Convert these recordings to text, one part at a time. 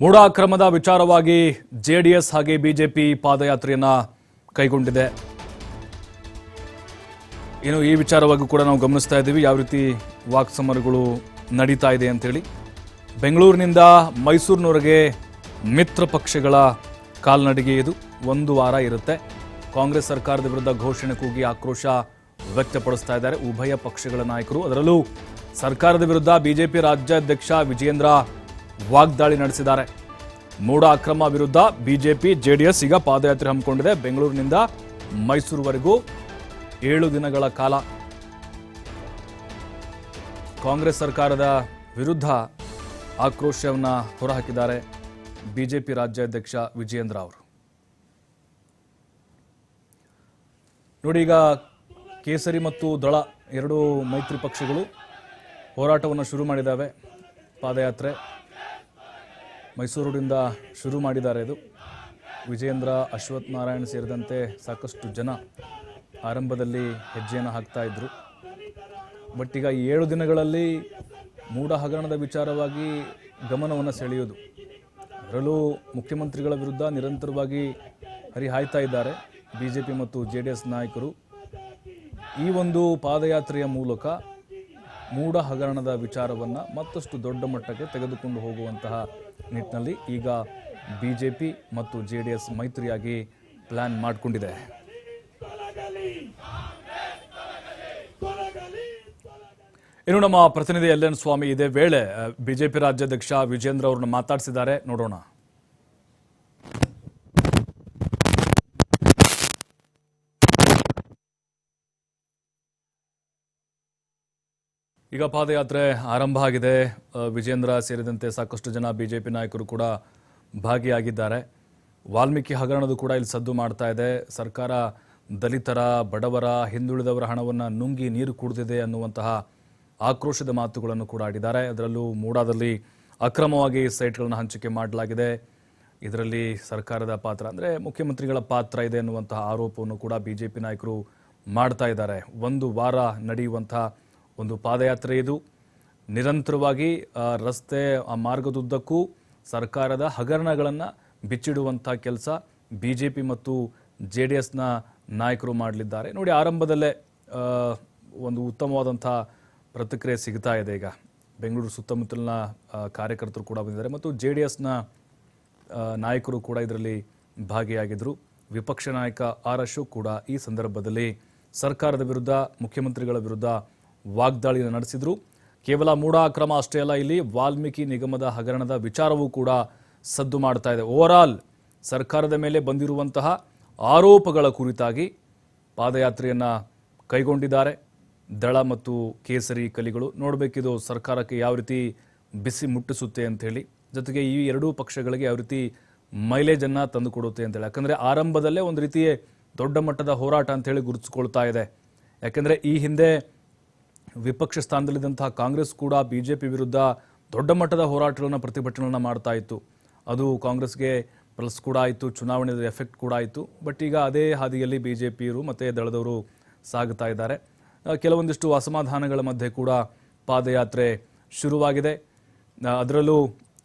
ಮೂಢಾಕ್ರಮದ ವಿಚಾರವಾಗಿ ಜೆಡಿಎಸ್ ಹಾಗೆ ಬಿಜೆಪಿ ಪಾದಯಾತ್ರೆಯನ್ನ ಕೈಗೊಂಡಿದೆ. ಏನು ಈ ವಿಚಾರವಾಗಿ ಕೂಡ ನಾವು ಗಮನಿಸ್ತಾ ಇದ್ದೀವಿ. ಯಾವ ರೀತಿ ವಾಕ್ಸಮರಗಳು ನಡೀತಾ ಇದೆ ಅಂತೇಳಿ. ಬೆಂಗಳೂರಿನಿಂದ ಮೈಸೂರಿನವರೆಗೆ ಮಿತ್ರ ಪಕ್ಷಗಳ ಕಾಲ್ನಡಿಗೆ ಇದು. ಒಂದು ವಾರ ಇರುತ್ತೆ. ಕಾಂಗ್ರೆಸ್ ಸರ್ಕಾರದ ವಿರುದ್ಧ ಘೋಷಣೆ ಕೂಗಿ ಆಕ್ರೋಶ ವ್ಯಕ್ತಪಡಿಸ್ತಾ ಇದ್ದಾರೆ. ಉಭಯ ಪಕ್ಷಗಳ ನಾಯಕರು. ಅದರಲ್ಲೂ ಸರ್ಕಾರದ ವಿರುದ್ಧ ಬಿಜೆಪಿ ರಾಜ್ಯಾಧ್ಯಕ್ಷ ವಿಜೇಂದ್ರ ವಾಗ್ದಾಳಿ ನಡೆಸಿದ್ದಾರೆ. ಮೂಡ ಅಕ್ರಮ ವಿರುದ್ಧ ಬಿಜೆಪಿ, ಜೆಡಿಎಸ್ ಈಗ ಪಾದಯಾತ್ರೆ ಹಮ್ಮಿಕೊಂಡಿದೆ. ಬೆಂಗಳೂರಿನಿಂದ ಮೈಸೂರುವರೆಗೂ ಏಳು ದಿನಗಳ ಕಾಲ. ಕಾಂಗ್ರೆಸ್ ಸರ್ಕಾರದ ವಿರುದ್ಧ ಆಕ್ರೋಶವನ್ನು ಹೊರಹಾಕಿದ್ದಾರೆ ಬಿಜೆಪಿ ರಾಜ್ಯಾಧ್ಯಕ್ಷ ವಿಜಯೇಂದ್ರ ಅವರು. ನೋಡಿ ಈಗ ಕೇಸರಿ ಮತ್ತು ದಳ ಎರಡು ಮೈತ್ರಿ ಪಕ್ಷಗಳು ಹೋರಾಟವನ್ನು ಶುರು ಮಾಡಿದ್ದಾವೆ. ಪಾದಯಾತ್ರೆ ಮೈಸೂರಿನಿಂದ ಶುರು ಮಾಡಿದ್ದಾರೆ ಇದು. ವಿಜೇಂದ್ರ ಅಶ್ವಥ್ ನಾರಾಯಣ್ ಸೇರಿದಂತೆ ಸಾಕಷ್ಟು ಜನ ಆರಂಭದಲ್ಲಿ ಹೆಜ್ಜೆಯನ್ನು ಹಾಕ್ತಾ ಇದ್ರು. ಬಟ್ ಈಗ ಏಳು ದಿನಗಳಲ್ಲಿ ಮೂಡ ಹಗರಣದ ವಿಚಾರವಾಗಿ ಗಮನವನ್ನು ಸೆಳೆಯೋದು ಅದರಲ್ಲೂ ಮುಖ್ಯಮಂತ್ರಿಗಳ ವಿರುದ್ಧ ನಿರಂತರವಾಗಿ ಹರಿಹಾಯ್ತಾ ಇದ್ದಾರೆ ಬಿ ಜೆ ಪಿ ಮತ್ತು ಜೆ ಡಿ ಎಸ್ ನಾಯಕರು. ಈ ಒಂದು ಪಾದಯಾತ್ರೆಯ ಮೂಲಕ ಮೂಢ ಹಗರಣದ ವಿಚಾರವನ್ನು ಮತ್ತಷ್ಟು ದೊಡ್ಡ ಮಟ್ಟಕ್ಕೆ ತೆಗೆದುಕೊಂಡು ಹೋಗುವಂತಹ ನಿಟ್ಟಿನಲ್ಲಿ ಈಗ ಬಿ ಜೆ ಪಿ ಮತ್ತು ಜೆ ಡಿ ಎಸ್ ಮೈತ್ರಿಯಾಗಿ ಪ್ಲ್ಯಾನ್ ಮಾಡಿಕೊಂಡಿದೆ. ಇನ್ನು ನಮ್ಮ ಪ್ರತಿನಿಧಿ ಎಲ್ ಎನ್ ಸ್ವಾಮಿ ಇದೇ ವೇಳೆ ಬಿಜೆಪಿ ರಾಜ್ಯಾಧ್ಯಕ್ಷ ವಿಜೇಂದ್ರ ಅವರನ್ನು ಮಾತಾಡಿಸಿದ್ದಾರೆ. ನೋಡೋಣ. ಈಗ ಪಾದಯಾತ್ರೆ ಆರಂಭ ಆಗಿದೆ. ವಿಜೇಂದ್ರ ಸೇರಿದಂತೆ ಸಾಕಷ್ಟು ಜನ ಬಿಜೆಪಿ ನಾಯಕರು ಕೂಡ ಭಾಗಿಯಾಗಿದ್ದಾರೆ. ವಾಲ್ಮೀಕಿ ಹಗರಣದ ಕೂಡ ಇಲ್ಲಿ ಸದ್ದು ಮಾಡ್ತಾ ಇದೆ. ಸರ್ಕಾರ ದಲಿತರ, ಬಡವರ, ಹಿಂದುಳಿದವರ ಹಣವನ್ನು ನುಂಗಿ ನೀರು ಕುಡಿದಿದೆ ಅನ್ನುವಂತಹ ಆಕ್ರೋಶದ ಮಾತುಗಳನ್ನು ಕೂಡ ಆಡಿದ್ದಾರೆ. ಅದರಲ್ಲೂ ಮೂಡಾದಲ್ಲಿ ಅಕ್ರಮವಾಗಿ ಸೈಟ್ಗಳನ್ನು ಹಂಚಿಕೆ ಮಾಡಲಾಗಿದೆ. ಇದರಲ್ಲಿ ಸರ್ಕಾರದ ಪಾತ್ರ ಅಂದರೆ ಮುಖ್ಯಮಂತ್ರಿಗಳ ಪಾತ್ರ ಇದೆ ಅನ್ನುವಂತಹ ಆರೋಪವನ್ನು ಕೂಡ ಬಿಜೆಪಿ ನಾಯಕರು ಮಾಡ್ತಾ ಇದ್ದಾರೆ. ಒಂದು ವಾರ ನಡೆಯುವಂತಹ ಒಂದು ಪಾದಯಾತ್ರೆ ಇದು. ನಿರಂತರವಾಗಿ ರಸ್ತೆ, ಆ, ಮಾರ್ಗದುದ್ದಕ್ಕೂ ಸರ್ಕಾರದ ಹಗರಣಗಳನ್ನು ಬಿಚ್ಚಿಡುವಂಥ ಕೆಲಸ ಬಿ ಜೆ ಪಿ ಮತ್ತು ಜೆ ಡಿ ಎಸ್ನ ನಾಯಕರು ಮಾಡಲಿದ್ದಾರೆ. ನೋಡಿ, ಆರಂಭದಲ್ಲೇ ಒಂದು ಉತ್ತಮವಾದಂಥ ಪ್ರತಿಕ್ರಿಯೆ ಸಿಗ್ತಾ ಇದೆ ಈಗ. ಬೆಂಗಳೂರು ಸುತ್ತಮುತ್ತಲಿನ ಕಾರ್ಯಕರ್ತರು ಕೂಡ ಬಂದಿದ್ದಾರೆ ಮತ್ತು ಜೆ ಡಿ ಎಸ್ನ ನಾಯಕರು ಕೂಡ ಇದರಲ್ಲಿ ಭಾಗಿಯಾಗಿದ್ದರು ವಿಪಕ್ಷ ನಾಯಕ ಆರ್ ಅಶೋಕ್ ಕೂಡ ಈ ಸಂದರ್ಭದಲ್ಲಿ ಸರ್ಕಾರದ ವಿರುದ್ಧ, ಮುಖ್ಯಮಂತ್ರಿಗಳ ವಿರುದ್ಧ ವಾಗ್ದಾಳಿಯನ್ನು ನಡೆಸಿದ್ರು. ಕೇವಲ ಮೂಢ ಅಕ್ರಮ ಅಷ್ಟೇ ಅಲ್ಲ, ಇಲ್ಲಿ ವಾಲ್ಮೀಕಿ ನಿಗಮದ ಹಗರಣದ ವಿಚಾರವೂ ಕೂಡ ಸದ್ದು ಮಾಡ್ತಾ ಇದೆ. ಓವರ್ ಆಲ್ ಸರ್ಕಾರದ ಮೇಲೆ ಬಂದಿರುವಂತಹ ಆರೋಪಗಳ ಕುರಿತಾಗಿ ಪಾದಯಾತ್ರೆಯನ್ನು ಕೈಗೊಂಡಿದ್ದಾರೆ. ದಳ ಮತ್ತು ಕೇಸರಿ ಕಲಿಗಳು. ನೋಡಬೇಕಿದು ಸರ್ಕಾರಕ್ಕೆ ಯಾವ ರೀತಿ ಬಿಸಿ ಮುಟ್ಟಿಸುತ್ತೆ ಅಂಥೇಳಿ ಜೊತೆಗೆ ಈ ಎರಡೂ ಪಕ್ಷಗಳಿಗೆ ಯಾವ ರೀತಿ ಮೈಲೇಜನ್ನು ತಂದುಕೊಡುತ್ತೆ ಅಂತೇಳಿ ಯಾಕಂದರೆ ಆರಂಭದಲ್ಲೇ ಒಂದು ರೀತಿಯೇ ದೊಡ್ಡ ಮಟ್ಟದ ಹೋರಾಟ ಅಂತೇಳಿ ಗುರುತಿಸ್ಕೊಳ್ತಾ ಇದೆ. ಯಾಕಂದರೆ ಈ ಹಿಂದೆ ವಿಪಕ್ಷ ಸ್ಥಾನದಲ್ಲಿದ್ದಂತಹ ಕಾಂಗ್ರೆಸ್ ಕೂಡ ಬಿ ಜೆ ಪಿ ವಿರುದ್ಧ ದೊಡ್ಡ ಮಟ್ಟದ ಹೋರಾಟಗಳನ್ನು ಪ್ರತಿಭಟನೆಗಳನ್ನು ಮಾಡ್ತಾ ಇತ್ತು. ಅದು ಕಾಂಗ್ರೆಸ್ಗೆ ಪ್ಲಸ್ ಕೂಡ ಆಯಿತು, ಚುನಾವಣೆದ ಎಫೆಕ್ಟ್ ಕೂಡ ಆಯಿತು. ಬಟ್ ಈಗ ಅದೇ ಹಾದಿಯಲ್ಲಿ ಬಿ ಜೆ ಪಿಯರು ಮತ್ತು ದಳದವರು ಸಾಗುತ್ತಾ ಇದ್ದಾರೆ. ಕೆಲವೊಂದಿಷ್ಟು ಅಸಮಾಧಾನಗಳ ಮಧ್ಯೆ ಕೂಡ ಪಾದಯಾತ್ರೆ ಶುರುವಾಗಿದೆ. ಅದರಲ್ಲೂ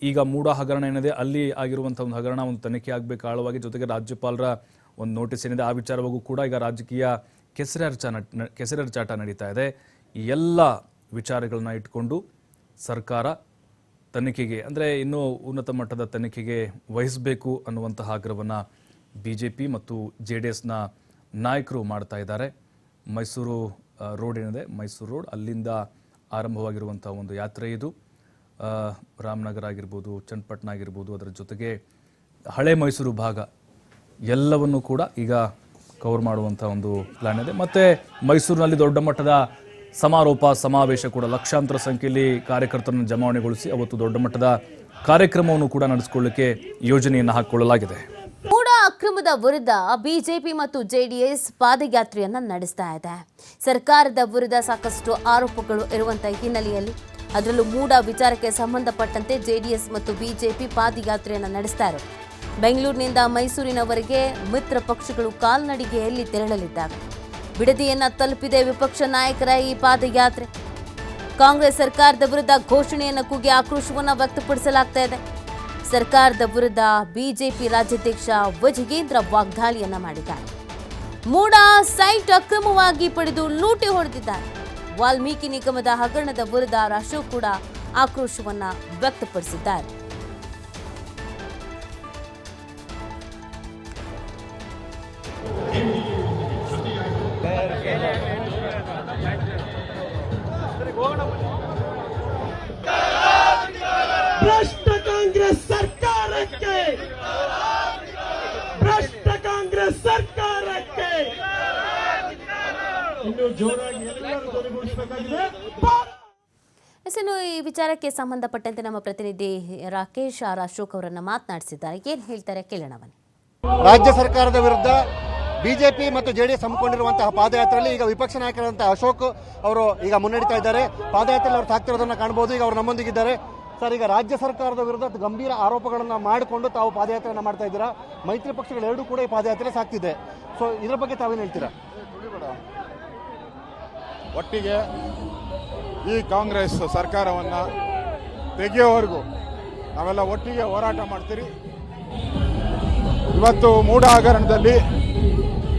ಈಗ ಮೂಡ ಹಗರಣ ಏನಿದೆ, ಅಲ್ಲಿ ಆಗಿರುವಂಥ ಒಂದು ಹಗರಣ ಒಂದು ತನಿಖೆ ಆಗಬೇಕು, ಆಳವಾಗಿ. ಜೊತೆಗೆ ರಾಜ್ಯಪಾಲರ ಒಂದು ನೋಟಿಸ್ ಏನಿದೆ, ಆ ವಿಚಾರವಾಗೂ ಕೂಡ ಈಗ ರಾಜಕೀಯ ಕೆಸರರ್ಚ ಕೆಸರರ್ಚಾಟ ನಡೀತಾ ಇದೆ. ಎಲ್ಲ ವಿಚಾರಗಳನ್ನ ಇಟ್ಕೊಂಡು ಸರ್ಕಾರ ತನಿಖೆಗೆ, ಅಂದರೆ ಇನ್ನೂ ಉನ್ನತ ಮಟ್ಟದ ತನಿಖೆಗೆ ವಹಿಸಬೇಕು ಅನ್ನುವಂತಹ ಆಗ್ರಹವನ್ನು ಬಿ ಜೆ ಪಿ ಮತ್ತು ಜೆ ಡಿ ಎಸ್ನ ನಾಯಕರು ಮಾಡ್ತಾ ಇದ್ದಾರೆ. ಮೈಸೂರು ರೋಡ್ ಏನಿದೆ? ಮೈಸೂರು ರೋಡ್, ಅಲ್ಲಿಂದ ಆರಂಭವಾಗಿರುವಂಥ ಒಂದು ಯಾತ್ರೆ ಇದು. ರಾಮನಗರ ಆಗಿರ್ಬೋದು, ಚನ್ನಪಟ್ಟಣ ಆಗಿರ್ಬೋದು, ಅದರ ಜೊತೆಗೆ ಹಳೆ ಮೈಸೂರು ಭಾಗ ಎಲ್ಲವನ್ನು ಕೂಡ ಈಗ ಕವರ್ ಮಾಡುವಂಥ ಒಂದು ಪ್ಲ್ಯಾನ್ ಇದೆ. ಮತ್ತು ಮೈಸೂರಿನಲ್ಲಿ ದೊಡ್ಡ ಮಟ್ಟದ ಸಮಾರೋಪ ಸಮಾವೇಶ ಕೂಡ ಲಕ್ಷಾಂತರ ಸಂಖ್ಯೆಯಲ್ಲಿ ಕಾರ್ಯಕರ್ತರನ್ನು ಜಮಾವಣೆಗೊಳಿಸಿ ಅವತ್ತು ದೊಡ್ಡ ಮಟ್ಟದ ಕಾರ್ಯಕ್ರಮವನ್ನು ಕೂಡ ನಡೆಸಿಕೊಳ್ಳಲಿಕ್ಕೆ ಯೋಜನೆಯನ್ನು ಹಾಕಿಕೊಳ್ಳಲಾಗಿದೆ. ಕೂಡ ಅಕ್ರಮದ ವಿರುದ್ಧ ಬಿಜೆಪಿ ಮತ್ತು ಜೆಡಿಎಸ್ ಪಾದಯಾತ್ರೆಯನ್ನ ನಡೆಸ್ತಾ ಇದೆ. ಸರ್ಕಾರದ ವಿರುದ್ಧ ಸಾಕಷ್ಟು ಆರೋಪಗಳು ಇರುವಂತಹ ಹಿನ್ನೆಲೆಯಲ್ಲಿ ಅದರಲ್ಲೂ ಮೂಡ ವಿಚಾರಕ್ಕೆ ಸಂಬಂಧಪಟ್ಟಂತೆ ಜೆಡಿಎಸ್ ಮತ್ತು ಬಿಜೆಪಿ ಪಾದಯಾತ್ರೆಯನ್ನ ನಡೆಸ್ತಾ ಇರೋದು. ಬೆಂಗಳೂರಿನಿಂದ ಮೈಸೂರಿನವರೆಗೆ ಮಿತ್ರ ಪಕ್ಷಗಳು ಕಾಲ್ನಡಿಗೆಯಲ್ಲಿ ತೆರಳಲಿದ್ದಾವೆ. ಬಿಡದಿಯನ್ನ ತಲುಪಿದೆ ವಿಪಕ್ಷ ನಾಯಕರ ಈ ಪಾದಯಾತ್ರೆ. ಕಾಂಗ್ರೆಸ್ ಸರ್ಕಾರದ ವಿರುದ್ಧ ಘೋಷಣೆಯನ್ನು ಕೂಗಿ ಆಕ್ರೋಶವನ್ನು ವ್ಯಕ್ತಪಡಿಸಲಾಗ್ತಾ ಇದೆ. ಸರ್ಕಾರದ ವಿರುದ್ಧ ಬಿಜೆಪಿ ರಾಜ್ಯಾಧ್ಯಕ್ಷ ವಜಗೇಂದ್ರ ವಾಗ್ದಾಳಿಯನ್ನ ಮಾಡಿದ್ದಾರೆ. ಮೂಡ ಸೈಟ್ ಅಕ್ರಮವಾಗಿ ಪಡೆದು ಲೂಟಿ ಹೊಡೆದಿದ್ದಾರೆ. ವಾಲ್ಮೀಕಿ ನಿಗಮದ ಹಗರಣದ ವಿರುದ್ಧ ಅಶೋಕ್ ಕೂಡ ಆಕ್ರೋಶವನ್ನ ವ್ಯಕ್ತಪಡಿಸಿದ್ದಾರೆ. ಇನ್ನು ಜೋರಾಗಿ ಎಲ್ಲರೂ ಧ್ವನಿಗೂಡಿಸಬೇಕಾಗಿದೆ ಎಸ್, ಇನ್ನು ಈ ವಿಚಾರಕ್ಕೆ ಸಂಬಂಧಪಟ್ಟಂತೆ ನಮ್ಮ ಪ್ರತಿನಿಧಿ ರಾಕೇಶ್ ಆರ್ ಅಶೋಕ್ ಅವರನ್ನ ಮಾತನಾಡಿಸಿದ್ದಾರೆ. ಏನ್ ಹೇಳ್ತಾರೆ ಕೇಳೋಣ ಬನ್ನಿ. ರಾಜ್ಯ ಸರ್ಕಾರದ ವಿರುದ್ಧ ಬಿಜೆಪಿ ಮತ್ತು ಜೆಡಿಎಸ್ ಹಮ್ಮಿಕೊಂಡಿರುವಂತಹ ಪಾದಯಾತ್ರೆಯಲ್ಲಿ ಈಗ ವಿಪಕ್ಷ ನಾಯಕರಂತಹ ಅಶೋಕ್ ಅವರು ಈಗ ಮುನ್ನಡೀತಾ ಇದ್ದಾರೆ. ಪಾದಯಾತ್ರೆಯಲ್ಲಿ ಅವರು ಸಾಕ್ತಿರೋದನ್ನ ಕಾಣಬಹುದು ಈಗ ಅವರು ನಮ್ಮೊಂದಿಗಿದ್ದಾರೆ. ಸರ್ ಈಗ ರಾಜ್ಯ ಸರ್ಕಾರದ ವಿರುದ್ಧ ಗಂಭೀರ ಆರೋಪಗಳನ್ನು ಮಾಡಿಕೊಂಡು ತಾವು ಪಾದಯಾತ್ರೆಯನ್ನು ಮಾಡ್ತಾ ಇದ್ದೀರಾ? ಮೈತ್ರಿ ಪಕ್ಷಗಳೆರಡೂ ಕೂಡ ಈ ಪಾದಯಾತ್ರೆ ಸಾಕ್ತಿದೆ. ಸೊ ಇದ್ರ ಬಗ್ಗೆ ತಾವೇನು ಹೇಳ್ತೀರಾ? ಒಟ್ಟಿಗೆ ಈ ಕಾಂಗ್ರೆಸ್ ಸರ್ಕಾರವನ್ನು ತೆಗೆಯೋವರೆಗೂ ನಾವೆಲ್ಲ ಒಟ್ಟಿಗೆ ಹೋರಾಟ ಮಾಡ್ತೀರಿ. ಇವತ್ತು ಮೂಡ ಹಗರಣದಲ್ಲಿ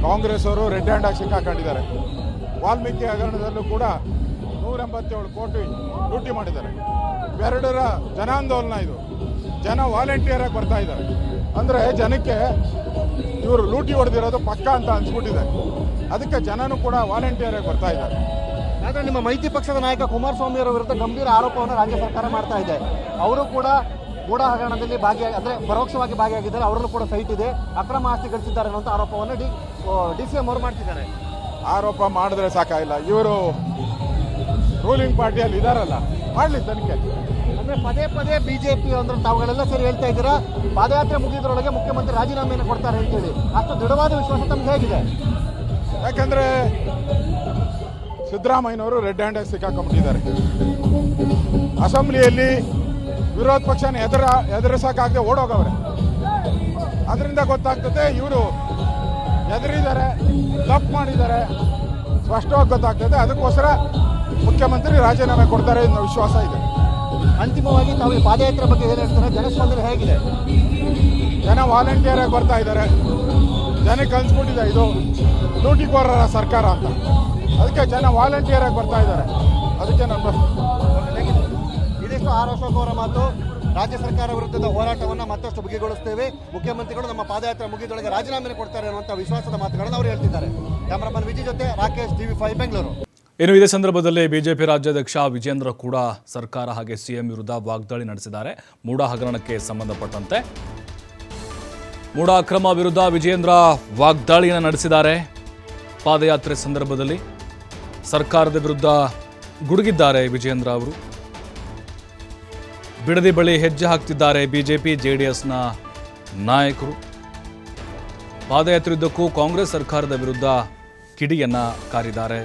ಕಾಂಗ್ರೆಸ್ ಅವರು ರೆಡ್ ಹ್ಯಾಂಡ್ ಆಗಿ ಸಿಕ್ಕಾಕೊಂಡಿದ್ದಾರೆ. ವಾಲ್ಮೀಕಿ ಹಗರಣದಲ್ಲೂ ಕೂಡ ನೂರ ಎಂಬತ್ತೇಳು ಕೋಟಿ ಲೂಟಿ ಮಾಡಿದ್ದಾರೆ. ಇವೆರಡರ ಜನಾಂದೋಲನ ಇದು. ಜನ ವಾಲಂಟಿಯರ್ ಆಗಿ ಬರ್ತಾ ಇದ್ದಾರೆ. ಅಂದರೆ ಜನಕ್ಕೆ ಇವರು ಲೂಟಿ ಹೊಡೆದಿರೋದು ಪಕ್ಕ ಅಂತ ಅನ್ಸ್ಬಿಟ್ಟಿದೆ. ಅದಕ್ಕೆ ಜನನೂ ಕೂಡ ವಾಲಂಟಿಯರ್ ಆಗಿ ಬರ್ತಾ ಇದ್ದಾರೆ. ಆದ್ರೆ ನಿಮ್ಮ ಮೈತ್ರಿ ಪಕ್ಷದ ನಾಯಕ ಕುಮಾರಸ್ವಾಮಿ ಅವರ ವಿರುದ್ಧ ಗಂಭೀರ ಆರೋಪವನ್ನು ರಾಜ್ಯ ಸರ್ಕಾರ ಮಾಡ್ತಾ ಇದೆ. ಅವರು ಕೂಡ ಗೂಢ ಹಗರಣದಲ್ಲಿ ಭಾಗಿಯಾಗಿ ಅಂದರೆ ಪರೋಕ್ಷವಾಗಿ ಭಾಗಿಯಾಗಿದ್ದಾರೆ. ಅವರಲ್ಲೂ ಕೂಡ ಸೈಟ್ ಇದೆ. ಅಕ್ರಮ ಆಸ್ತಿ ಗಳಿಸಿದ್ದಾರೆ ಅನ್ನುವಂಥ ಆರೋಪವನ್ನು ಡಿ ಡಿ ಸಿ ಎಂ ಅವರು ಮಾಡ್ತಿದ್ದಾರೆ. ಆರೋಪ ಮಾಡಿದ್ರೆ ಸಾಕಾಗಿಲ್ಲ. ಇವರು ರೂಲಿಂಗ್ ಪಾರ್ಟಿಯಲ್ಲಿ ಇದಾರಲ್ಲ ಮಾಡಲಿ ತನಿಖೆ. ಅಂದರೆ ಪದೇ ಪದೇ ಬಿಜೆಪಿ ಅಂದ್ರೆ ತಾವುಗಳೆಲ್ಲ ಸೇರಿ ಹೇಳ್ತಾ ಇದ್ದೀರಾ? ಪಾದಯಾತ್ರೆ ಮುಗಿದ್ರೊಳಗೆ ಮುಖ್ಯಮಂತ್ರಿ ರಾಜೀನಾಮೆಯನ್ನು ಕೊಡ್ತಾರೆ ಅಂತೇಳಿ. ಅಷ್ಟು ದೃಢವಾದ ವಿಶ್ವಾಸ ತಮ್ಗೆ ಹೇಗಿದೆ? ಯಾಕಂದ್ರೆ ಸಿದ್ದರಾಮಯ್ಯನವರು ರೆಡ್ ಹ್ಯಾಂಡ್ ಆಗಿ ಸಿಕ್ಕಾಕೊಂಡಿದ್ದಾರೆ ಅಸೆಂಬ್ಲಿಯಲ್ಲಿ ವಿರೋಧ ಪಕ್ಷನ ಎದುರ ಎದುರಿಸಕ್ಕಾಗದೆ ಓಡೋಗವ್ರೆ. ಅದರಿಂದ ಗೊತ್ತಾಗ್ತದೆ ಇವರು ಎದುರಿದ್ದಾರೆ ತಪ್ಪು ಮಾಡಿದ್ದಾರೆ. ಸ್ಪಷ್ಟವಾಗಿ ಗೊತ್ತಾಗ್ತದೆ ಅದಕ್ಕೋಸ್ಕರ ಮುಖ್ಯಮಂತ್ರಿ ರಾಜೀನಾಮೆ ಕೊಡ್ತಾರೆ ಅನ್ನೋ ವಿಶ್ವಾಸ ಇದೆ. ಅಂತಿಮವಾಗಿ ತಾವು ಈ ಪಾದಯಾತ್ರೆ ಬಗ್ಗೆ ಏನು ಹೇಳ್ತಾರೆ? ಜನಸ್ಪಂದನೆ ಹೇಗಿದೆ? ಜನ ವಾಲಂಟಿಯರ್ ಆಗಿ ಬರ್ತಾ ಇದ್ದಾರೆ. ಜನಕ್ಕೆ ಅನ್ಸ್ಬಿಟ್ಟಿದೆ ಇದು. ಲೂಟಿಕೋರರ ಸರ್ಕಾರ ಅಂತ. ಅದಕ್ಕೆ ಜನ ವಾಲಂಟಿಯರ್ ಆಗಿ ಬರ್ತಾ ಇದ್ದಾರೆ. ಅದಕ್ಕೆ ನಾನು ಇದಿಷ್ಟು ಆರ್ ಅಶೋಕ್ ಅವರ ಮಾತು. ರಾಜ್ಯ ಸರ್ಕಾರ ವಿರುದ್ಧದ ಹೋರಾಟವನ್ನು ಮತ್ತಷ್ಟು ಬಿಗಿಗೊಳಿಸ್ತೇವೆ ಮುಖ್ಯಮಂತ್ರಿಗಳು ನಮ್ಮ ಪಾದಯಾತ್ರೆ ಮುಗಿದೊಳಗೆ ರಾಜೀನಾಮೆ ಕೊಡ್ತಾರೆ ಅನ್ನುವಂಥ ವಿಶ್ವಾಸದ ಮಾತುಗಳನ್ನು ಅವರು ಹೇಳ್ತಿದ್ದಾರೆ. ಕ್ಯಾಮರಾಮನ್ ವಿಜಯ್ ಜೊತೆ ರಾಕೇಶ್ ಟಿವಿ ಫೈವ್ ಬೆಂಗಳೂರು. ಇನ್ನು ಇದೇ ಸಂದರ್ಭದಲ್ಲಿ ಬಿಜೆಪಿ ರಾಜ್ಯಾಧ್ಯಕ್ಷ ವಿಜೇಂದ್ರ ಕೂಡ ಸರ್ಕಾರ ಹಾಗೆ ಸಿಎಂ ವಿರುದ್ಧ ವಾಗ್ದಾಳಿ ನಡೆಸಿದ್ದಾರೆ. ಮೂಡ ಹಗರಣಕ್ಕೆ ಸಂಬಂಧಪಟ್ಟಂತೆ. ಮೂಡ ಅಕ್ರಮ ವಿರುದ್ಧ ವಿಜೇಂದ್ರ ವಾಗ್ದಾಳಿಯನ್ನು ನಡೆಸಿದ್ದಾರೆ. ಪಾದಯಾತ್ರೆ ಸಂದರ್ಭದಲ್ಲಿ. ಸರ್ಕಾರದ ವಿರುದ್ಧ ಗುಡುಗಿದ್ದಾರೆ ವಿಜೇಂದ್ರ ಅವರು. ಬಿಡದಿ ಬಳಿ ಹೆಜ್ಜೆ ಹಾಕ್ತಿದ್ದಾರೆ ಬಿಜೆಪಿ, ಜೆಡಿಎಸ್ನ ನಾಯಕರು. ಪಾದಯಾತ್ರೆಯುದ್ದಕ್ಕೂ ಕಾಂಗ್ರೆಸ್ ಸರ್ಕಾರದ ವಿರುದ್ಧ ಕಿಡಿಯನ್ನ ಕಾರಿದ್ದಾರೆ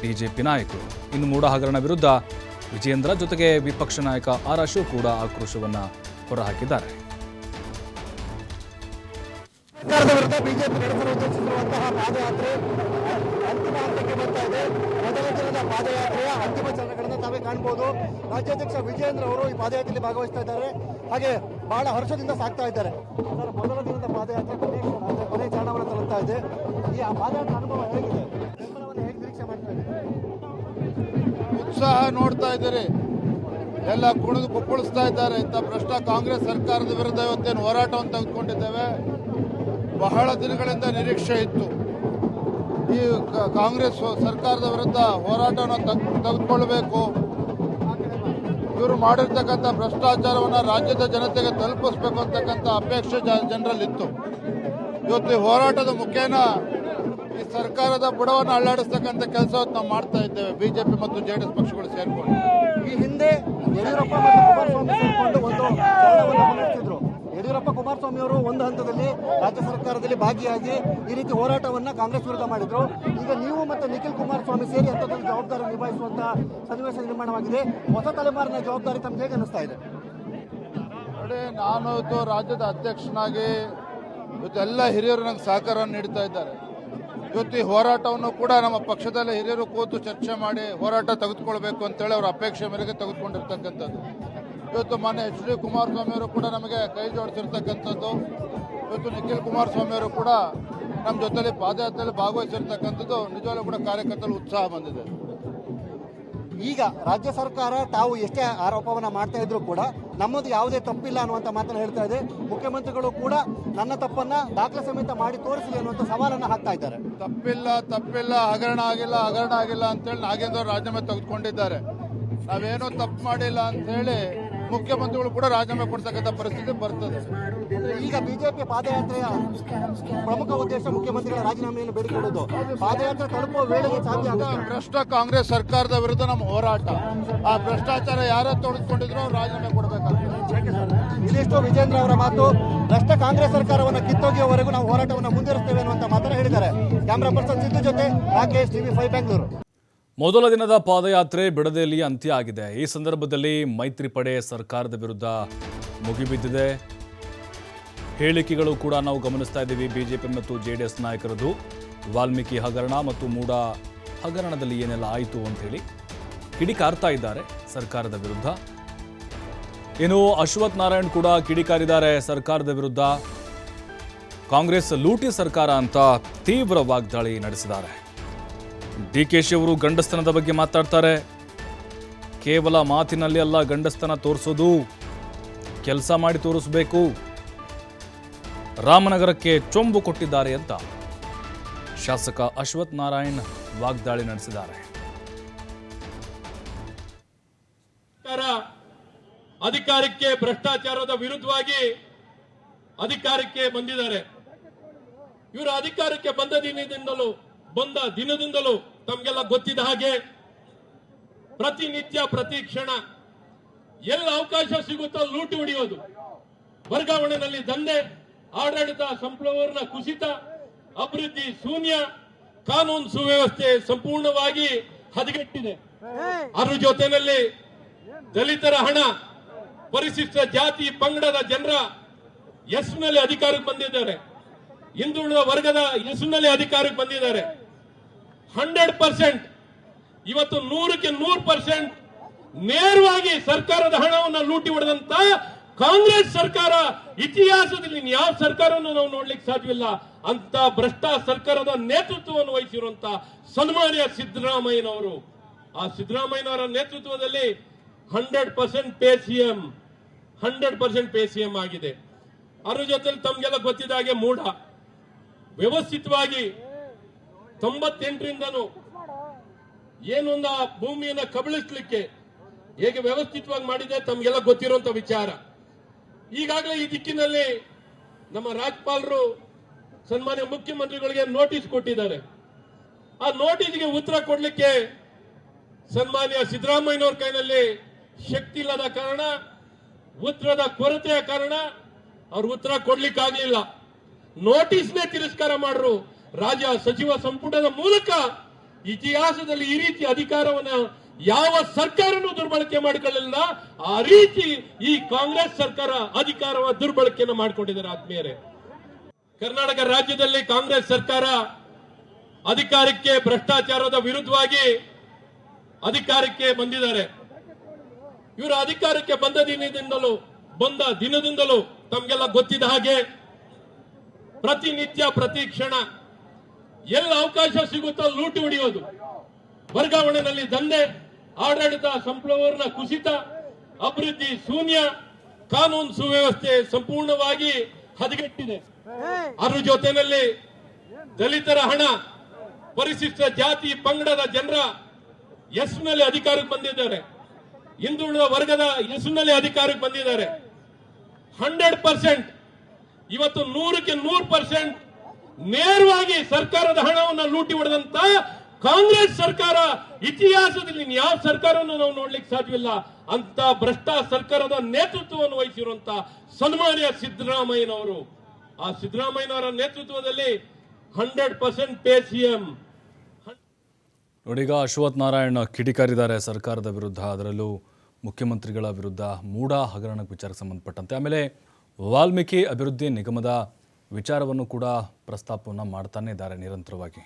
ಬಿಜೆಪಿ ನಾಯಕರು. ಇನ್ನು ಮೂಡ ಹಗರಣ ವಿರುದ್ಧ ವಿಜೇಂದ್ರ ಜೊತೆಗೆ ವಿಪಕ್ಷ ನಾಯಕ ಆರ್ ಅಶೋಕ್ ಕೂಡ ಆಕ್ರೋಶವನ್ನ ಹೊರಹಾಕಿದ್ದಾರೆ. ಸರ್ಕಾರದ ವಿರುದ್ಧ ಬಿಜೆಪಿ ಪಾದಯಾತ್ರೆ ಕಾಣಬಹುದು ರಾಜ್ಯಾಧ್ಯಕ್ಷ ವಿಜೇಂದ್ರ ಅವರು ಈ ಪಾದಯಾತ್ರೆಯಲ್ಲಿ ಭಾಗವಹಿಸ್ತಾ ಇದ್ದಾರೆ. ಹಾಗೆ ಬಹಳ ಹರ್ಷದಿಂದ ಸಾಕ್ತಾ ಇದ್ದಾರೆ. ಮೊದಲ ದಿನದ ಪಾದಯಾತ್ರೆ ಕೊನೆ ಕೊನೆ ತರುತ್ತಾ ಚರಣವನ್ನು ತಲುಪ್ತಾ ಇದೆ. ಈ ಆ ಪಾದಯಾತ್ರೆ ಅನುಭವ ಹೇಗಿದೆ? ಬೆಂಬಲವನ್ನು ಹೇಗೆ ನಿರೀಕ್ಷೆ ಮಾಡ್ತಾ ಉತ್ಸಾಹ ನೋಡ್ತಾ ಇದ್ದೀರಿ. ಎಲ್ಲ ಕುಣಿದು ಕುಪ್ಪಳಿಸ್ತಾ ಇದ್ದಾರೆ. ಇಂಥ ಭ್ರಷ್ಟ ಕಾಂಗ್ರೆಸ್ ಸರ್ಕಾರದ ವಿರುದ್ಧ ಇವತ್ತೇನು ಹೋರಾಟವನ್ನು ತೆಗೆದುಕೊಂಡಿದ್ದೇವೆ? ಬಹಳ ದಿನಗಳಿಂದ ನಿರೀಕ್ಷೆ ಇತ್ತು. ಈ ಕಾಂಗ್ರೆಸ್ ಸರ್ಕಾರದ ವಿರುದ್ಧ ಹೋರಾಟವನ್ನು ತೆಗ್- ತೆಗೆದುಕೊಳ್ಬೇಕು ಇವರು ಮಾಡಿರ್ತಕ್ಕಂಥ ಭ್ರಷ್ಟಾಚಾರವನ್ನು ರಾಜ್ಯದ ಜನತೆಗೆ ತಲುಪಿಸ್ಬೇಕು ಅಂತಕ್ಕಂಥ ಅಪೇಕ್ಷೆ ಜನರಲ್ಲಿತ್ತು. ಇವತ್ತು ಈ ಹೋರಾಟದ ಮುಖೇನ ಈ ಸರ್ಕಾರದ ಬುಡವನ್ನು ಅಳ್ಳಾಡಿಸ್ತಕ್ಕಂಥ ಕೆಲಸವನ್ನು ನಾವು ಮಾಡ್ತಾ ಇದ್ದೇವೆ, ಬಿಜೆಪಿ ಮತ್ತು ಜೆ ಡಿ ಎಸ್ ಪಕ್ಷಗಳು ಸೇರ್ಕೊಂಡು. ಈ ಹಿಂದೆ ಯಡಿಯೂರಪ್ಪ ಮತ್ತು ಕುಮಾರಸ್ವಾಮಿ ಸೇರಿಕೊಂಡು ಒಂದು ಯಡಿಯೂರಪ್ಪ ಕುಮಾರಸ್ವಾಮಿ ಅವರು ಒಂದು ಹಂತದಲ್ಲಿ ರಾಜ್ಯ ಸರ್ಕಾರದಲ್ಲಿ ಭಾಗಿಯಾಗಿ ಈ ರೀತಿ ಹೋರಾಟವನ್ನು ಕಾಂಗ್ರೆಸ್ ವಿರುದ್ಧ ಮಾಡಿದ್ರು. ಈಗ ನೀವು ಮತ್ತು ನಿಖಿಲ್ ಕುಮಾರಸ್ವಾಮಿ ಸೇರಿ ಹಂತದಲ್ಲಿ ಜವಾಬ್ದಾರಿ ನಿಭಾಯಿಸುವಂತಹ ಸನ್ನಿವೇಶ ನಿರ್ಮಾಣವಾಗಿದೆ. ಹೊಸ ತಲೆಮಾರಿನ ಜವಾಬ್ದಾರಿ ತಮ್ಗೆ ಹೇಗೆ ಅನಿಸ್ತಾ ಇದೆ? ನೋಡಿ, ನಾನು ರಾಜ್ಯದ ಅಧ್ಯಕ್ಷನಾಗಿ ಇವತ್ತು ಎಲ್ಲ ಹಿರಿಯರು ನಂಗೆ ಸಹಕಾರ ನೀಡ್ತಾ ಇದ್ದಾರೆ. ಇವತ್ತು ಈ ಹೋರಾಟವನ್ನು ಕೂಡ ನಮ್ಮ ಪಕ್ಷದಲ್ಲಿ ಹಿರಿಯರು ಕೂತು ಚರ್ಚೆ ಮಾಡಿ ಹೋರಾಟ ತೆಗೆದುಕೊಳ್ಬೇಕು ಅಂತೇಳಿ ಅವರ ಅಪೇಕ್ಷೆ ಮೇರೆಗೆ ತೆಗೆದುಕೊಂಡಿರ್ತಕ್ಕಂಥದ್ದು. ಇವತ್ತು ಮಾನ್ಯ ಎಚ್ ಡಿ ಕುಮಾರಸ್ವಾಮಿ ಅವರು ಕೂಡ ನಮಗೆ ಕೈ ಜೋಡಿಸಿರ್ತಕ್ಕಂಥದ್ದು. ಇವತ್ತು ನಿಖಿಲ್ ಕುಮಾರಸ್ವಾಮಿ ಅವರು ಕೂಡ ನಮ್ಮ ಜೊತೆಯಲ್ಲಿ ಪಾದಯಾತ್ರೆಯಲ್ಲಿ ಭಾಗವಹಿಸಿರ್ತಕ್ಕಂಥದ್ದು. ನಿಜವಾಗ್ಲೂ ಕೂಡ ಕಾರ್ಯಕರ್ತರಲ್ಲಿ ಉತ್ಸಾಹ ಬಂದಿದೆ. ಈಗ ರಾಜ್ಯ ಸರ್ಕಾರ ತಾವು ಎಷ್ಟೇ ಆರೋಪವನ್ನು ಮಾಡ್ತಾ ಇದ್ರು ಕೂಡ ನಮ್ಮದು ಯಾವುದೇ ತಪ್ಪಿಲ್ಲ ಅನ್ನುವಂಥ ಮಾತನ್ನು ಹೇಳ್ತಾ ಇದೆ. ಮುಖ್ಯಮಂತ್ರಿಗಳು ಕೂಡ ನನ್ನ ತಪ್ಪನ್ನ ದಾಖಲೆ ಸಮೇತ ಮಾಡಿ ತೋರಿಸಲಿ ಅನ್ನುವಂಥ ಸವಾಲನ್ನು ಹಾಕ್ತಾ ಇದ್ದಾರೆ. ತಪ್ಪಿಲ್ಲ ತಪ್ಪಿಲ್ಲ ಹಗರಣ ಆಗಿಲ್ಲ ಹಗರಣ ಆಗಿಲ್ಲ ಅಂತೇಳಿ ನಾಗೇಂದ್ರ ರಾಜೀನಾಮೆ ತೆಗೆದುಕೊಂಡಿದ್ದಾರೆ. ನಾವೇನೋ ತಪ್ಪು ಮಾಡಿಲ್ಲ ಅಂತೇಳಿ ಮುಖ್ಯಮಂತ್ರಿಗಳು ಕೂಡ ರಾಜೀನಾಮೆ ಕೊಡ್ತಕ್ಕಂಥ ಪರಿಸ್ಥಿತಿ ಬರ್ತದೆ. ಈಗ ಬಿಜೆಪಿ ಪಾದಯಾತ್ರೆಯ ಪ್ರಮುಖ ಉದ್ದೇಶ ಮುಖ್ಯಮಂತ್ರಿಗಳ ರಾಜೀನಾಮೆಯನ್ನು ಬೇಡಿಕೊಳ್ಳುವುದು ಪಾದಯಾತ್ರೆ ತಲುಪುವ ವೇಳೆಗೆ ಸಾಧ್ಯ ಭ್ರಷ್ಟ ಕಾಂಗ್ರೆಸ್ ಸರ್ಕಾರದ ವಿರುದ್ಧ ನಮ್ಮ ಹೋರಾಟ. ಆ ಭ್ರಷ್ಟಾಚಾರ ಯಾರೇ ತೊಡಗಿಕೊಂಡಿದ್ರು ಅವ್ರು ರಾಜೀನಾಮೆ ಕೊಡಬೇಕಾಗ್ತದೆ ಇದಿಷ್ಟು ವಿಜೇಂದ್ರ ಅವರ ಮಾತು. ಭ್ರಷ್ಟ ಕಾಂಗ್ರೆಸ್ ಸರ್ಕಾರವನ್ನು ಕಿತ್ತೊಗೆಯುವವರೆಗೂ ನಾವು ಹೋರಾಟವನ್ನು ಮುಂದುವರಿಸ್ತೇವೆ ಅನ್ನುವಂತ ಮಾತನ್ನ ಹೇಳಿದ್ದಾರೆ. ಕ್ಯಾಮ್ರಾ ಪರ್ಸನ್ ಸಿದ್ದು ಜೊತೆ ರಾಕೇಶ್ ಟಿವಿ ಫೈವ್ ಬೆಂಗಳೂರು. ಮೊದಲ ದಿನದ ಪಾದಯಾತ್ರೆ ಬಿಡದೆಯಲ್ಲಿ ಅಂತ್ಯ ಆಗಿದೆ. ಈ ಸಂದರ್ಭದಲ್ಲಿ ಮೈತ್ರಿ ಪಡೆ ಸರ್ಕಾರದ ವಿರುದ್ಧ ಮುಗಿಬಿದ್ದಿದೆ. ಹೇಳಿಕೆಗಳು ಕೂಡ ನಾವು ಗಮನಿಸ್ತಾ ಇದ್ದೀವಿ. ಬಿಜೆಪಿ ಮತ್ತು ಜೆ ಡಿ ಎಸ್ ನಾಯಕರದು ವಾಲ್ಮೀಕಿ ಹಗರಣ ಮತ್ತು ಮೂಡ ಹಗರಣದಲ್ಲಿ ಏನೆಲ್ಲ ಆಯಿತು ಅಂತ ಹೇಳಿ ಕಿಡಿಕಾರ್ತಾ ಇದ್ದಾರೆ ಸರ್ಕಾರದ ವಿರುದ್ಧ. ಇನ್ನು ಅಶ್ವಥ್ ನಾರಾಯಣ್ ಕೂಡ ಕಿಡಿಕಾರಿದ್ದಾರೆ ಸರ್ಕಾರದ ವಿರುದ್ಧ. ಕಾಂಗ್ರೆಸ್ ಲೂಟಿ ಸರ್ಕಾರ ಅಂತ ತೀವ್ರ ವಾಗ್ದಾಳಿ ನಡೆಸಿದ್ದಾರೆ. ಡಿ ಕೆ ಶಿ ಅವರು ಗಂಡಸ್ತನದ ಬಗ್ಗೆ ಮಾತಾಡ್ತಾರೆ. ಕೇವಲ ಮಾತಿನಲ್ಲಿ ಅಲ್ಲ, ಗಂಡಸ್ತನ ತೋರಿಸೋದು. ಕೆಲಸ ಮಾಡಿ ತೋರಿಸಬೇಕು. ರಾಮನಗರಕ್ಕೆ ಚೊಂಬು ಕೊಟ್ಟಿದ್ದಾರೆ ಅಂತ ಶಾಸಕ ಅಶ್ವಥ್ ನಾರಾಯಣ್ ವಾಗ್ದಾಳಿ ನಡೆಸಿದ್ದಾರೆ. ಅಧಿಕಾರಕ್ಕೆ ಭ್ರಷ್ಟಾಚಾರದ ವಿರುದ್ಧವಾಗಿ ಅಧಿಕಾರಕ್ಕೆ ಬಂದಿದ್ದಾರೆ. ಇವರು ಅಧಿಕಾರಕ್ಕೆ ಬಂದ ದಿನದಿಂದಲೂ ಬಂದ ದಿನದಿಂದಲೂ ತಮಗೆಲ್ಲ ಗೊತ್ತಿದ್ದ ಹಾಗೆ ಪ್ರತಿನಿತ್ಯ, ಪ್ರತಿ ಕ್ಷಣ ಎಲ್ಲ ಅವಕಾಶ ಸಿಗುತ್ತೋ ಲೂಟಿ ಹೊಡೆಯೋದು. ವರ್ಗಾವಣೆನಲ್ಲಿ ದಂಧೆ, ಆಡಳಿತ ಸಂಪೂರ್ಣ ಕುಸಿತ, ಅಭಿವೃದ್ಧಿ ಶೂನ್ಯ, ಕಾನೂನು ಸುವ್ಯವಸ್ಥೆ ಸಂಪೂರ್ಣವಾಗಿ ಹದಗೆಟ್ಟಿದೆ. ಅದ್ರ ಜೊತೆಯಲ್ಲಿ ದಲಿತರ ಹಣ, ಪರಿಶಿಷ್ಟ ಜಾತಿ ಪಂಗಡದ ಜನರ ಹೆಸರಿನಲ್ಲಿ ಅಧಿಕಾರಕ್ಕೆ ಬಂದಿದ್ದಾರೆ. ಹಿಂದುಳಿದ ವರ್ಗದ ಹೆಸರಿನಲ್ಲಿ ಅಧಿಕಾರಕ್ಕೆ ಬಂದಿದ್ದಾರೆ. Hundred percent. ಇವತ್ತು ನೂರಕ್ಕೆ ನೂರು ಪರ್ಸೆಂಟ್ ನೇರವಾಗಿ ಸರ್ಕಾರದ ಹಣವನ್ನು ಲೂಟಿ ಹೊಡೆದಂತ ಕಾಂಗ್ರೆಸ್ ಸರ್ಕಾರ ಇತಿಹಾಸದಲ್ಲಿ ಯಾವ ಸರ್ಕಾರವನ್ನು ನಾವು ನೋಡ್ಲಿಕ್ಕೆ ಸಾಧ್ಯವಿಲ್ಲ ಅಂತ ಭ್ರಷ್ಟ ಸರ್ಕಾರದ ನೇತೃತ್ವವನ್ನು ವಹಿಸಿರುವಂತ ಸನ್ಮಾನ್ಯ ಸಿದ್ದರಾಮಯ್ಯನವರು. ಆ ಸಿದ್ದರಾಮಯ್ಯನವರ ನೇತೃತ್ವದಲ್ಲಿ hundred percent pay CM hundred percent pay CM ಆಗಿದೆ. ಅದ್ರ ಜೊತೆ ತಮ್ಗೆಲ್ಲ ಗೊತ್ತಿದ್ದ ಹಾಗೆ ಮೂಢ. ವ್ಯವಸ್ಥಿತವಾಗಿ ತೊಂಬತ್ತೆಂಟರಿಂದನೂ ಏನೊಂದು ಆ ಭೂಮಿಯನ್ನ ಕಬಳಿಸ್ಲಿಕ್ಕೆ ಹೇಗೆ ವ್ಯವಸ್ಥಿತವಾಗಿ ಮಾಡಿದೆ ತಮಗೆಲ್ಲ ಗೊತ್ತಿರುವಂತ ವಿಚಾರ. ಈಗಾಗಲೇ ಈ ದಿಕ್ಕಿನಲ್ಲಿ ನಮ್ಮ ರಾಜ್ಯಪಾಲರು ಸನ್ಮಾನ್ಯ ಮುಖ್ಯಮಂತ್ರಿಗಳಿಗೆ ನೋಟಿಸ್ ಕೊಟ್ಟಿದ್ದಾರೆ. ಆ ನೋಟಿಸ್ಗೆ ಉತ್ತರ ಕೊಡಲಿಕ್ಕೆ ಸನ್ಮಾನ್ಯ ಸಿದ್ದರಾಮಯ್ಯನವ್ರ ಕೈನಲ್ಲಿ ಶಕ್ತಿ ಇಲ್ಲದ ಕಾರಣ, ಉತ್ತರದ ಕೊರತೆಯ ಕಾರಣ ಅವ್ರು ಉತ್ತರ ಕೊಡ್ಲಿಕ್ಕಾಗ್ಲಿಲ್ಲ. ನೋಟಿಸ್ನೇ ತಿರಸ್ಕಾರ ಮಾಡ್ರು. ರಾಜ್ಯ ಸಚಿವ ಸಂಪುಟದ ಮೂಲಕ ಇತಿಹಾಸದಲ್ಲಿ ಈ ರೀತಿ ಅಧಿಕಾರವನ್ನ ಯಾವ ಸರ್ಕಾರನೂ ದುರ್ಬಳಕೆ ಮಾಡಿಕೊಳ್ಳಲಿಲ್ಲ. ಆ ರೀತಿ ಈ ಕಾಂಗ್ರೆಸ್ ಸರ್ಕಾರ ಅಧಿಕಾರವ ದುರ್ಬಳಕೆಯನ್ನು ಮಾಡಿಕೊಂಡಿದ್ದಾರೆ ಆತ್ಮೀಯರೇ. ಕರ್ನಾಟಕ ರಾಜ್ಯದಲ್ಲಿ ಕಾಂಗ್ರೆಸ್ ಸರ್ಕಾರ ಅಧಿಕಾರಕ್ಕೆ, ಭ್ರಷ್ಟಾಚಾರದ ವಿರುದ್ಧವಾಗಿ ಅಧಿಕಾರಕ್ಕೆ ಬಂದಿದ್ದಾರೆ. ಇವರು ಅಧಿಕಾರಕ್ಕೆ ಬಂದ ದಿನದಿಂದಲೂ ಬಂದ ದಿನದಿಂದಲೂ ತಮ್ಗೆಲ್ಲ ಗೊತ್ತಿದ ಹಾಗೆ ಪ್ರತಿನಿತ್ಯ, ಪ್ರತಿ ಕ್ಷಣ ಎಲ್ಲ ಅವಕಾಶ ಸಿಗುತ್ತೋ ಲೂಟಿ ಹೊಡೆಯೋದು. ವರ್ಗಾವಣೆಯಲ್ಲಿ ದಂಧೆ, ಆಡಳಿತ ಸಂಪೂರ್ಣ ಕುಸಿತ, ಅಭಿವೃದ್ಧಿ ಶೂನ್ಯ, ಕಾನೂನು ಸುವ್ಯವಸ್ಥೆ ಸಂಪೂರ್ಣವಾಗಿ ಹದಗೆಟ್ಟಿದೆ. ಅದ್ರ ಜೊತೆಯಲ್ಲಿ ದಲಿತರ ಹಣ, ಪರಿಶಿಷ್ಟ ಜಾತಿ ಪಂಗಡದ ಜನರ ಹೆಸರಿನಲ್ಲಿ ಅಧಿಕಾರಕ್ಕೆ ಬಂದಿದ್ದಾರೆ. ಹಿಂದುಳಿದ ವರ್ಗದ ಹೆಸರಿನಲ್ಲಿ ಅಧಿಕಾರಕ್ಕೆ ಬಂದಿದ್ದಾರೆ. ಹಂಡ್ರೆಡ್ ಪರ್ಸೆಂಟ್, ಇವತ್ತು ನೂರಕ್ಕೆ ನೂರು ಪರ್ಸೆಂಟ್ ನೇರವಾಗಿ ಸರ್ಕಾರದ ಹಣವನ್ನು ಲೂಟಿ ಹೊಡೆದಂತ ಕಾಂಗ್ರೆಸ್ ಸರ್ಕಾರ ಇತಿಹಾಸದಲ್ಲಿ ಯಾವ ಸರ್ಕಾರವನ್ನು ನಾವು ನೋಡ್ಲಿಕ್ಕೆ ಸಾಧ್ಯವಿಲ್ಲ. ಅಂತ ಭ್ರಷ್ಟ ಸರ್ಕಾರದ ನೇತೃತ್ವವನ್ನು ವಹಿಸಿರುವಂತ ಸನ್ಮಾನ್ಯ ಸಿದ್ದರಾಮಯ್ಯನವರು. ಆ ಸಿದ್ದರಾಮಯ್ಯನವರ ನೇತೃತ್ವದಲ್ಲಿ ಹಂಡ್ರೆಡ್ ಪರ್ಸೆಂಟ್ ಪೇ ಸಿಎಂ ನೋಡೀಗ ಅಶ್ವಥ್ ನಾರಾಯಣ ಕಿಡಿಕಾರಿದ್ದಾರೆ ಸರ್ಕಾರದ ವಿರುದ್ಧ. ಅದರಲ್ಲೂ ಮುಖ್ಯಮಂತ್ರಿಗಳ ವಿರುದ್ಧ ಮೂಡ ಹಗರಣ ವಿಚಾರಕ್ಕೆ ಸಂಬಂಧಪಟ್ಟಂತೆ. ಆಮೇಲೆ ವಾಲ್ಮೀಕಿ ಅಭಿವೃದ್ಧಿ ನಿಗಮದ ವಿಚಾರವನ್ನು ಕೂಡ ಪ್ರಸ್ತಾಪವನ್ನು ಮಾಡ್ತಾನೇ ಇದ್ದಾರೆ ನಿರಂತರವಾಗಿ.